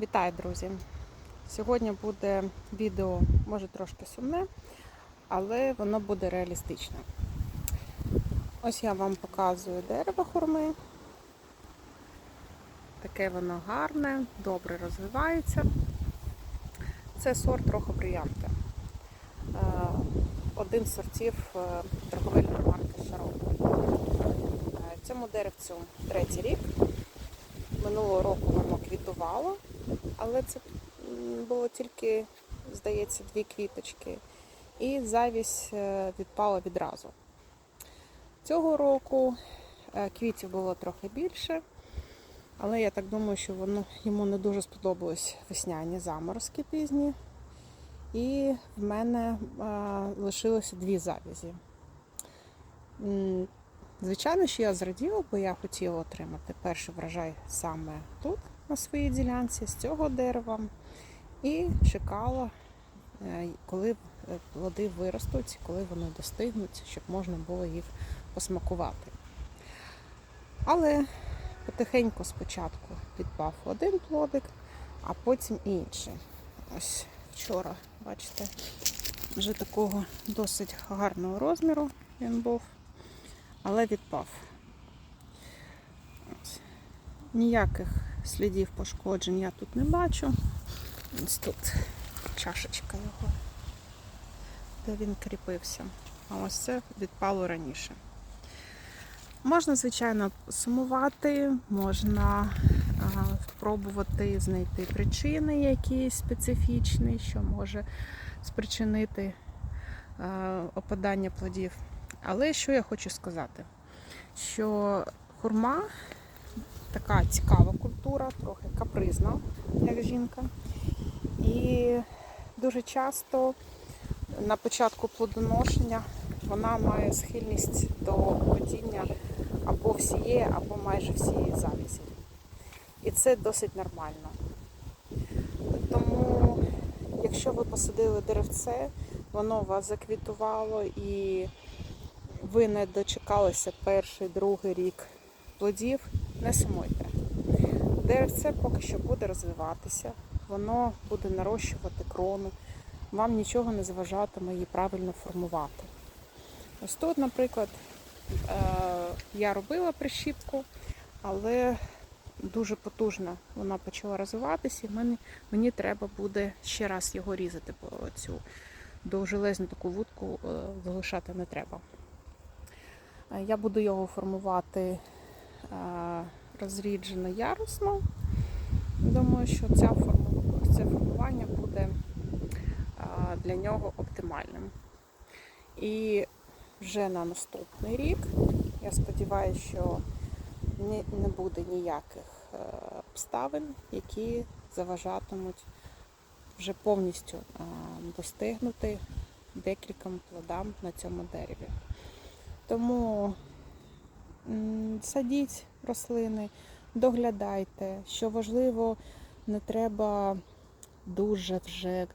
Вітаю, друзі! Сьогодні буде відео, може трошки сумне, але воно буде реалістичне. Ось я вам показую дерево хурми. Таке воно гарне, добре розвивається. Це сорт трохи бріянта. Один з сортів е, торговельної марки Шарон. Цьому деревцю третій рік. Минулого року воно квітувало, але це було тільки, здається, дві квіточки. І завість е, відпала відразу. Цього року е, квітів було трохи більше, але я так думаю, що воно йому не дуже сподобались весняні заморозки пізні. І в мене е, лишилося дві завязі. М, Звичайно, що я зраділа, бо я хотіла отримати перший врожай саме тут, на своїй ділянці, з цього дерева. І чекала, е, коли е, плоди виростуть, коли вони достигнуть, щоб можна було їх посмакувати. Але потихеньку спочатку підпав один плодик, а потім інший. Ось вчора, бачите, вже такого досить гарного розміру він був але відпав. Ніяких слідів пошкоджень я тут не бачу. Ось тут чашечка його, де він кріпився. А ось це відпало раніше. Можна, звичайно, сумувати, можна спробувати знайти причини якісь специфічні, що може спричинити опадання плодів. Але що я хочу сказати? Що хурма така цікава культура, трохи капризна, як жінка. І дуже часто на початку плодоношення вона має схильність до падіння або всієї, або майже всієї завязі. І це досить нормально. Тому, якщо ви посадили деревце, воно вас заквітувало і ви не дочекалися перший, другий рік плодів, не сумуйте. Деревце поки що буде розвиватися, воно буде нарощувати крону, вам нічого не заважатиме її правильно формувати. Ось тут, наприклад, е, я робила прищіпку, але дуже потужно вона почала розвиватися, і мені, мені треба буде ще раз його різати, бо цю довжелезну таку вудку е, залишати не треба. Я буду його формувати розріджено ярусно. Думаю, що ця це формування буде для нього оптимальним. І вже на наступний рік, я сподіваюся, що не буде ніяких е, обставин, які заважатимуть вже повністю достигнути декільком плодам на цьому дереві. Тому садіть рослини, доглядайте. Що важливо, не треба дуже вже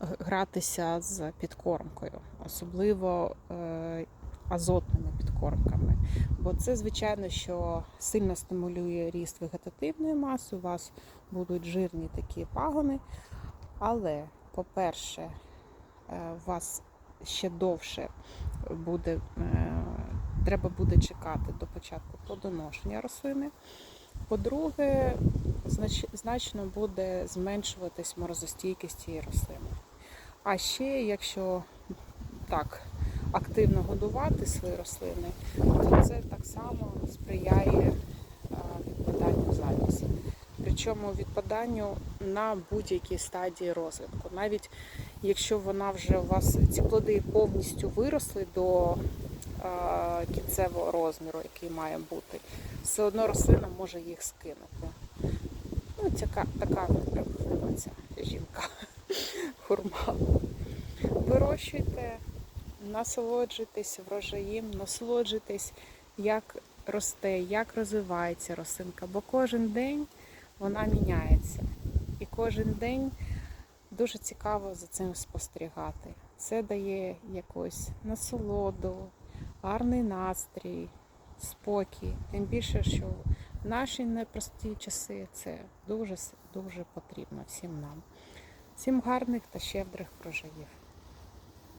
гратися з підкормкою, особливо е, азотними підкормками. Бо це, звичайно, що сильно стимулює ріст вегетативної маси, у вас будуть жирні такі пагони. Але, по-перше, е, у вас ще довше буде, е, треба буде чекати до початку плодоношення рослини. По-друге, значно буде зменшуватись морозостійкість цієї рослини. А ще, якщо так активно годувати свої рослини, то це так само сприяє відпаданню завісі. Причому відпаданню на будь-якій стадії розвитку. Навіть якщо вона вже у вас ці плоди повністю виросли до кінцевого розміру, який має бути, все одно рослина може їх скинути. Ну, така, така ця жінка, хурма. Вирощуйте, насолоджуйтесь врожаєм, насолоджуйтесь, як росте, як розвивається рослинка, бо кожен день вона міняється. І кожен день дуже цікаво за цим спостерігати. Це дає якусь насолоду, гарний настрій, спокій. Тим більше, що наші непрості часи це дуже дуже потрібно всім нам. Всім гарних та щедрих проживів.